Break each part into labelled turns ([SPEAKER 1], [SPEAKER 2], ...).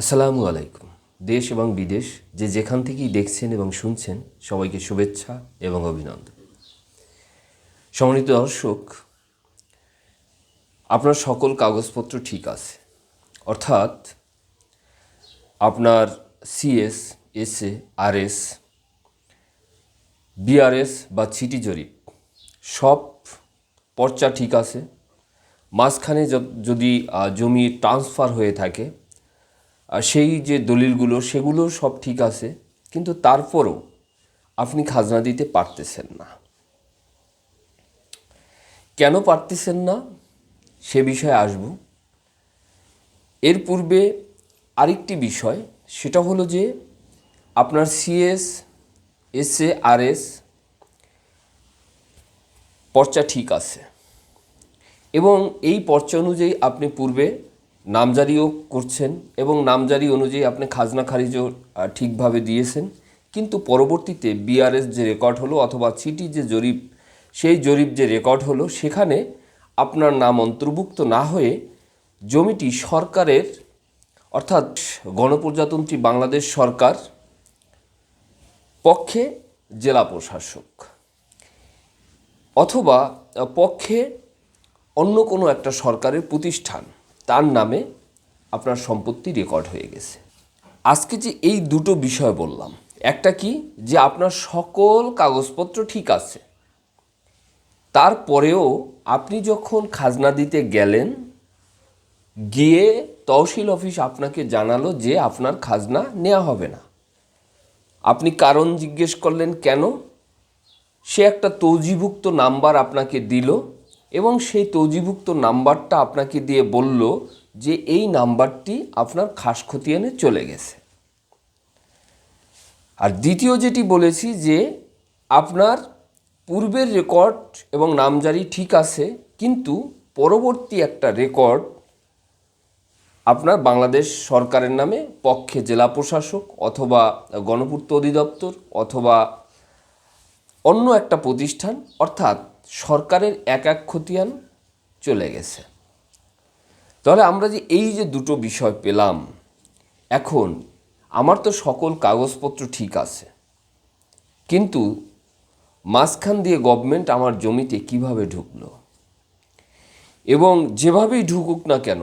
[SPEAKER 1] আসসালামু আলাইকুম। দেশ এবং বিদেশ যে যেখান থেকেই দেখছেন এবং শুনছেন, সবাইকে শুভেচ্ছা এবং অভিনন্দন। সম্মানিত দর্শক, আপনার সকল কাগজপত্র ঠিক আছে। অর্থাৎ, আপনার সিএস এসএ আরএস বিআরএস বা ছিটি জরিপ, সব পর্চা ঠিক আছে। মাঝখানে যদি জমি ট্রান্সফার হয়ে থাকে সেই যে দলিলগুলো, সেগুলো সব ঠিক আছে, কিন্তু তারপরও আপনি খাজনা দিতে পারতেছেন না। কেন পারতেছেন না? সে বিষয়ে আসব। এর পূর্বে আরেকটি বিষয়, সেটা হলো যে আপনার সিএস এসএ আরএস পর্চা ঠিক আছে। এবং এই পর্চা অনুযায়ী আপনি পূর্বে নামজারিও করছেন এবং নামজারি অনুযায়ী আপনি খাজনা খারিজও ঠিকভাবে দিয়েছেন। কিন্তু পরবর্তীতে বিআরএস যে রেকর্ড হলো অথবা সিটি যে জরিপ, সেই জরিপ যে রেকর্ড হলো, সেখানে আপনার নাম অন্তর্ভুক্ত না হয়ে জমিটি সরকারের, অর্থাৎ গণপ্রজাতন্ত্রী বাংলাদেশ সরকার পক্ষে জেলা প্রশাসক অথবা পক্ষে অন্য কোনো একটা সরকারের প্রতিষ্ঠান। তার নামে আপনার সম্পত্তি রেকর্ড হয়ে গেছে। আজকে যে এই দুটো বিষয় বললাম, একটা কি যে আপনার সকল কাগজপত্র ঠিক আছে, তারপরেও আপনি যখন খাজনা দিতে গেলেন, গিয়ে তহসিল অফিস আপনাকে জানালো যে আপনার খাজনা নেওয়া হবে না। আপনি কারণ জিজ্ঞেস করলেন কেন? সে একটা তৌজিভুক্ত নাম্বার আপনাকে দিল এবং সেই তৌজিভুক্ত নাম্বারটা আপনাকে দিয়ে বলল যে এই নাম্বারটি আপনার খাস খতিয়ানে চলে গেছে। আর দ্বিতীয় যেটি বলেছি যে আপনার পূর্বের রেকর্ড এবং নামজারি ঠিক আছে, কিন্তু পরবর্তী একটা রেকর্ড আপনার বাংলাদেশ সরকারের নামে পক্ষে জেলা প্রশাসক অথবা গণপূর্ত অধিদপ্তর অথবা অন্য একটা প্রতিষ্ঠান, অর্থাৎ সরকারের এক এক খতিয়ান চলে গেছে। তাহলে আমরা যে এই যে দুটো বিষয় পেলাম, এখন আমার তো সকল কাগজপত্র ঠিক আছে, কিন্তু মাঝখান দিয়ে গভর্নমেন্ট আমার জমিতে কীভাবে ঢুকলো? এবং যেভাবেই ঢুকুক না কেন,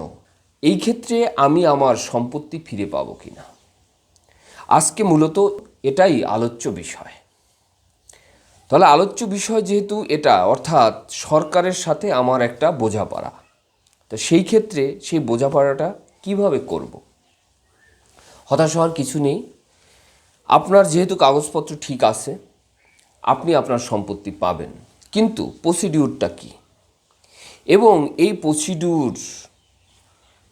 [SPEAKER 1] এই ক্ষেত্রে আমি আমার সম্পত্তি ফিরে পাবো কিনা? আজকে মূলত এটাই আলোচ্য বিষয়। তাহলে আলোচ্য বিষয় যেহেতু এটা, অর্থাৎ সরকারের সাথে আমার একটা বোঝাপড়া। তো সেই ক্ষেত্রে সেই বোঝাপড়াটা কীভাবে করব? হতাশ হওয়ার কিছু নেই। আপনার যেহেতু কাগজপত্র ঠিক আছে, আপনি আপনার সম্পত্তি পাবেন। কিন্তু প্রসিডিউরটা কি? এবং এই প্রসিডিউর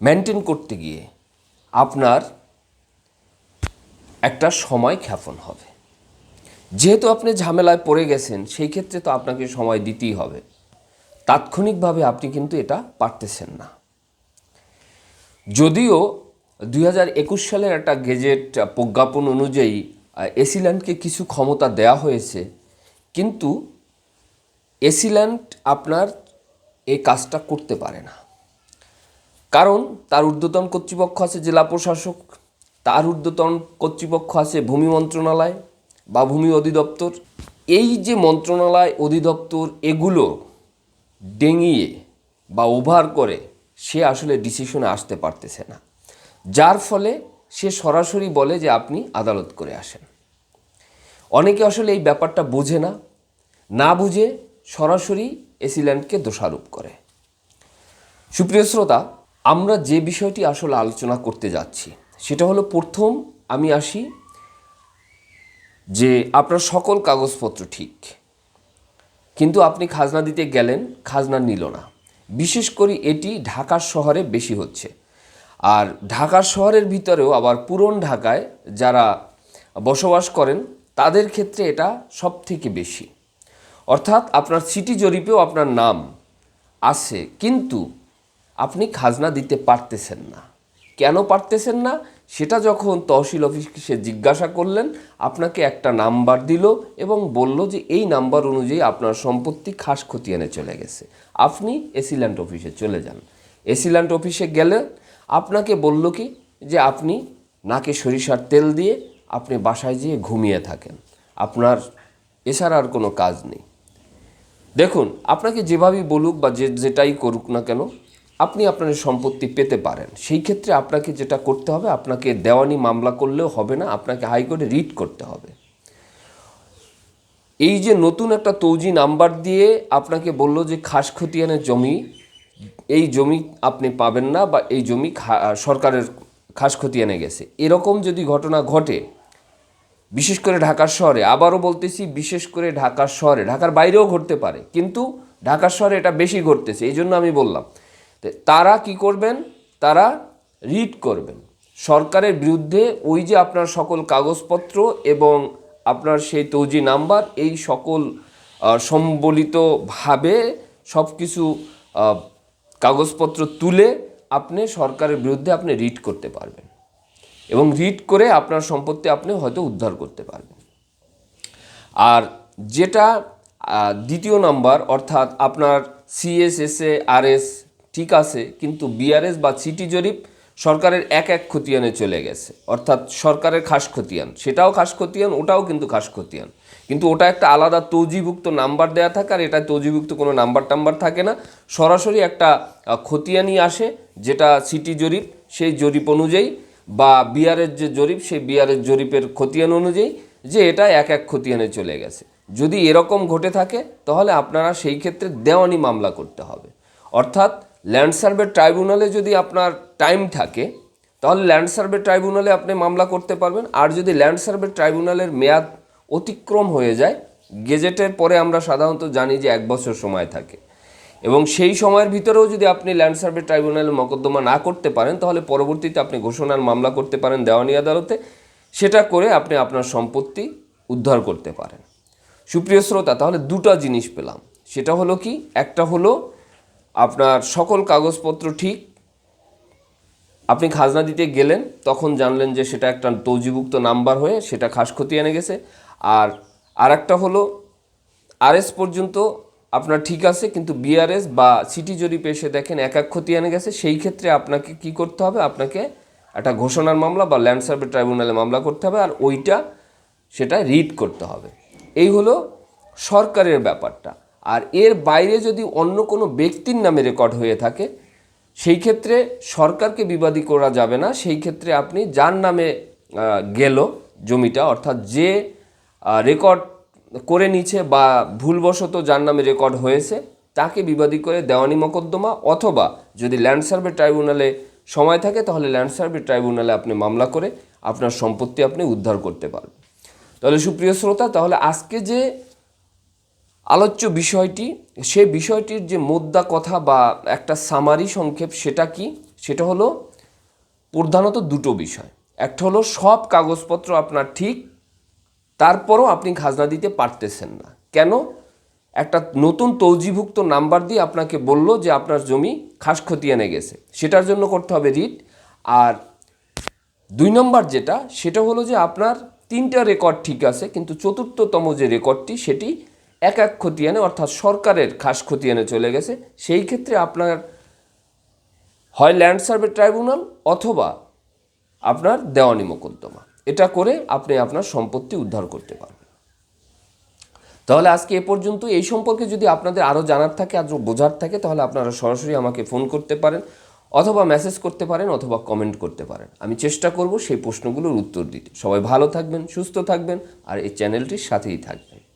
[SPEAKER 1] মেনটেন করতে গিয়ে আপনার একটা সময় খ্যাপন হবে। যেহেতু আপনি ঝামেলায় পড়ে গেছেন, সেই ক্ষেত্রে তো আপনাকে সময় দিতেই হবে। তাৎক্ষণিকভাবে আপনি কিন্তু এটা পারতেছেন না। যদিও দুই হাজার একুশ সালের একটা গেজেট প্রজ্ঞাপন অনুযায়ী এসিল্যান্ডকে কিছু ক্ষমতা দেয়া হয়েছে, কিন্তু এসিল্যান্ড আপনার এই কাজটা করতে পারে না। কারণ তার ঊর্ধ্বতন কর্তৃপক্ষ আছে জেলা প্রশাসক, তার ঊর্ধ্বতন কর্তৃপক্ষ আছে ভূমি মন্ত্রণালয় বা ভূমি অধিদপ্তর। এই যে মন্ত্রণালয় অধিদপ্তর এগুলো ডেঙিয়ে বা ওভার করে, সে আসলে ডিসিশনে আসতে পারতেছে না। যার ফলে সে সরাসরি বলে যে আপনি আদালত করে আসেন। অনেকে আসলে এই ব্যাপারটা বোঝে না। না বুঝে সরাসরি এসিল্যান্ডকে দোষারোপ করে। সুপ্রিয় শ্রোতা, আমরা যে বিষয়টি আসলে আলোচনা করতে যাচ্ছি, সেটা হলো প্রথম আমি আসি যে আপনার সকল কাগজপত্র ঠিক। কিন্তু আপনি খাজনা দিতে গেলেন, খাজনা নিল না। বিশেষ করে এটি ঢাকার শহরে বেশি হচ্ছে। আর ঢাকার শহরের ভিতরেও আবার পুরন ঢাকায় যারা বসবাস করেন, তাদের ক্ষেত্রে এটা সব থেকে বেশি। অর্থাৎ আপনার সিটি জরিপেও আপনার নাম আছে, কিন্তু আপনি খাজনা দিতে পারতেছেন না। কেন পারতেছেন না? সেটা যখন তহসিল অফিসে জিজ্ঞাসা করলেন, আপনাকে একটা নাম্বার দিল এবং বলল যে এই নাম্বার অনুযায়ী আপনার সম্পত্তি খাস খতিয়ানে চলে গেছে। আপনি এসিল্যান্ড অফিসে চলে যান। এসিল্যান্ড অফিসে গেলে আপনাকে বলল কি যে আপনি নাকে সরিষার তেল দিয়ে আপনি বাসায় যেয়ে ঘুমিয়ে থাকেন। আপনার এছাড়া আর কোনো কাজ নেই। দেখুন, আপনাকে যেভাবেই বলুক বা যে যেটাই করুক না কেন আপনি আপনার সম্পত্তি পেতে পারেন। সেই ক্ষেত্রে আপনাকে যেটা করতে হবে, আপনাকে দেওয়ানি মামলা করলেও হবে না, আপনাকে হাইকোর্টে রিট করতে হবে। এই যে নতুন একটা তৌজি নাম্বার দিয়ে আপনাকে বলল যে খাস খতিয়ানের জমি, এই জমি আপনি পাবেন না বা এই জমি সরকারের খাস খতিয়ানে গেছে। এরকম যদি ঘটনা ঘটে, বিশেষ করে ঢাকার শহরে, আবারও বলতেছি বিশেষ করে ঢাকার শহরে, ঢাকার বাইরেও ঘটতে পারে, কিন্তু ঢাকার শহরে এটা বেশি ঘটতেছে, এই জন্য আমি বললাম। তারা কি করবেন? তারা রিড করবেন। সরকারের বিরুদ্ধে ওই যে আপনার সকল কাগজপত্র এবং আপনার সেই তৌজি নাম্বার, এই সকল সম্বলিতভাবে সব কিছু কাগজপত্র তুলে আপনি সরকারের বিরুদ্ধে আপনি রিড করতে পারবেন। এবং রিড করে আপনার সম্পত্তি আপনি হয়তো উদ্ধার করতে পারবেন। আর যেটা দ্বিতীয় নাম্বার, অর্থাৎ আপনার সিএসএসএ আরএস ঠিক আছে, কিন্তু বিআরএস বা সিটি জরিপ সরকারের এক এক খতিয়ানে চলে গেছে। অর্থাৎ সরকারের খাস খতিয়ান। সেটাও খাস খতিয়ান, ওটাও কিন্তু খাস খতিয়ান। কিন্তু ওটা একটা আলাদা তৌজিভুক্ত নাম্বার দেয়া থাকে আর এটা তৌজিভুক্ত কোনো নাম্বার টাম্বার থাকে না। সরাসরি একটা খতিয়ানই আসে যেটা সিটি জরিপ, সেই জরিপ অনুযায়ী বা বিয়ারের যে জরিপ, সেই বিয়ারের জরিপের খতিয়ান অনুযায়ী যে এটা এক এক খতিয়ানে চলে গেছে। যদি এরকম ঘটে থাকে, তাহলে আপনারা সেই ক্ষেত্রে দেওয়ানি মামলা করতে হবে। অর্থাৎ ল্যান্ড সার্ভে ট্রাইব্যুনালে যদি আপনার টাইম থাকে, তাহলে ল্যান্ড সার্ভে ট্রাইব্যুনালে আপনি মামলা করতে পারবেন। আর যদি ল্যান্ড সার্ভে ট্রাইব্যুনালের মেয়াদ অতিক্রম হয়ে যায়, গেজেটের পরে আমরা সাধারণত জানি যে এক বছর সময় থাকে। এবং সেই সময়ের ভিতরেও যদি আপনি ল্যান্ড সার্ভে ট্রাইব্যুনালে মকদ্দমা না করতে পারেন, তাহলে পরবর্তীতে আপনি ঘোষণার মামলা করতে পারেন দেওয়ানি আদালতে। সেটা করে আপনি আপনার সম্পত্তি উদ্ধার করতে পারেন। সুপ্রিয় শ্রোতা, তাহলে দুটো জিনিস পেলাম। সেটা হলো কি? একটা হলো আপনার সকল কাগজপত্র ঠিক। আপনি খাজনা দিতে গেলেন, তখন জানলেন যে সেটা একটা তৌজিভুক্ত নাম্বার হয়ে সেটা খাস খতিয়ানে গেছে। আর আরেকটা হলো, আরএস পর্যন্ত আপনার ঠিক আছে, কিন্তু বিআরএস বা সিটি জরিপে এসে দেখেন এক এক খতিয়ানে গেছে, সেই ক্ষেত্রে আপনাকে কি করতে হবে? আপনাকে একটা ঘোষণার মামলা বা ল্যান্ড সার্ভে ট্রাইব্যুনালে মামলা করতে হবে, আর ওইটা সেটা রিড করতে হবে। এই হলো সরকারের ব্যাপারটা। আর এর বাইরে যদি অন্য কোনো ব্যক্তির নামে রেকর্ড হয়ে থাকে, সেই ক্ষেত্রে সরকারকে বিবাদী করা যাবে না। সেই ক্ষেত্রে আপনি যার নামে গেল জমিটা, অর্থাৎ যে রেকর্ড করে নিছে বা ভুলবশত যার নামে রেকর্ড হয়েছে, তাকে বিবাদী করে দেওয়ানি মোকদ্দমা অথবা যদি ল্যান্ড সার্ভে ট্রাইব্যুনালে সময় থাকে, তাহলে ল্যান্ড সার্ভে ট্রাইব্যুনালে আপনি মামলা করে আপনার সম্পত্তি আপনি উদ্ধার করতে পারবেন। তাহলে সুপ্রিয় শ্রোতা, তাহলে আজকে যে আলোচ্য বিষয়টি, সে বিষয়টির যে মোদ্দা কথা বা একটা সামারি সংক্ষেপ সেটা কি? সেটা হলো প্রধানত দুটো বিষয়। একটা হলো সব কাগজপত্র আপনার ঠিক, তারপরও আপনি খাজনা দিতে পারতেছেন না। কেন? একটা নতুন তৌজিভুক্ত নাম্বার দিয়ে আপনাকে বলল যে আপনার জমি খাস খতিয়ানে গেছে। সেটার জন্য করতে হবে রিট। আর দুই নম্বর যেটা, সেটা হলো যে আপনার তিনটা রেকর্ড ঠিক আছে, কিন্তু চতুর্থতম যে রেকর্ডটি সেটি এক এক খতিয়ানে অর্থাৎ সরকারের খাস খতিয়ানে চলে গেছে। সেই ক্ষেত্রে আপনার হয় ল্যান্ড সার্ভে ট্রাইব্যুনাল অথবা আপনার দেওয়ানি মোকদ্দমা। এটা করে আপনি আপনার সম্পত্তি উদ্ধার করতে পারবেন। তাহলে আজকে এ পর্যন্ত। এই সম্পর্কে যদি আপনাদের আরও জানার থাকে, আরও বোঝার থাকে, তাহলে আপনারা সরাসরি আমাকে ফোন করতে পারেন অথবা মেসেজ করতে পারেন অথবা কমেন্ট করতে পারেন। আমি চেষ্টা করব সেই প্রশ্নগুলোর উত্তর দিতে। সবাই ভালো থাকবেন, সুস্থ থাকবেন, আর এই চ্যানেলটির সাথেই থাকবেন।